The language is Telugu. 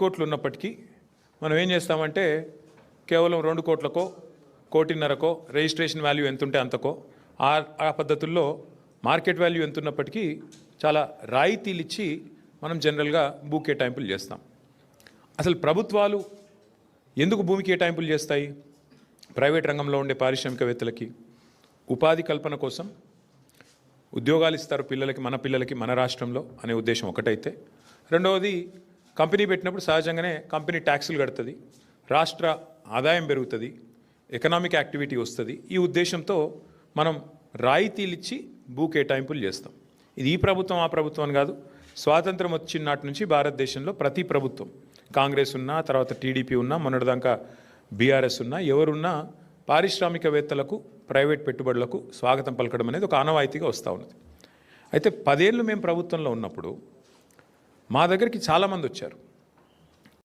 కోట్లు ఉన్నప్పటికీ మనం ఏం చేస్తామంటే కేవలం రెండు కోట్లకో కోటిన్నరకో రిజిస్ట్రేషన్ వాల్యూ ఎంత ఉంటే అంతకో ఆ ఆ పద్ధతుల్లో మార్కెట్ వాల్యూ ఎంత ఉన్నప్పటికీ చాలా రాయితీలు ఇచ్చి మనం జనరల్గా భూ కేటాయింపులు చేస్తాం. అసలు ప్రభుత్వాలు ఎందుకు భూమి కేటాయింపులు చేస్తాయి? ప్రైవేట్ రంగంలో ఉండే పారిశ్రామికవేత్తలకి ఉపాధి కల్పన కోసం ఉద్యోగాలు ఇస్తారు పిల్లలకి మన పిల్లలకి మన రాష్ట్రంలో అనే ఉద్దేశం ఒకటైతే. రెండవది కంపెనీ పెట్టినప్పుడు సహజంగానే కంపెనీ ట్యాక్సులు కడుతుంది రాష్ట్ర ఆదాయం పెరుగుతుంది ఎకనామిక్ యాక్టివిటీ వస్తుంది. ఈ ఉద్దేశంతో మనం రాయితీలు ఇచ్చి భూ కేటాయింపులు చేస్తాం. ఇది ఈ ప్రభుత్వం ఆ ప్రభుత్వం అని కాదు. స్వాతంత్రం వచ్చిన నాటి నుంచి భారతదేశంలో ప్రతి ప్రభుత్వం కాంగ్రెస్ ఉన్నా తర్వాత టీడీపీ ఉన్నా మొన్నటిదాకా బీఆర్ఎస్ ఉన్నా ఎవరున్నా పారిశ్రామికవేత్తలకు ప్రైవేట్ పెట్టుబడులకు స్వాగతం పలకడం అనేది ఒక ఆనవాయితీగా వస్తూ ఉన్నది. అయితే పదేళ్ళు మేము ప్రభుత్వంలో ఉన్నప్పుడు మా దగ్గరికి చాలామంది వచ్చారు.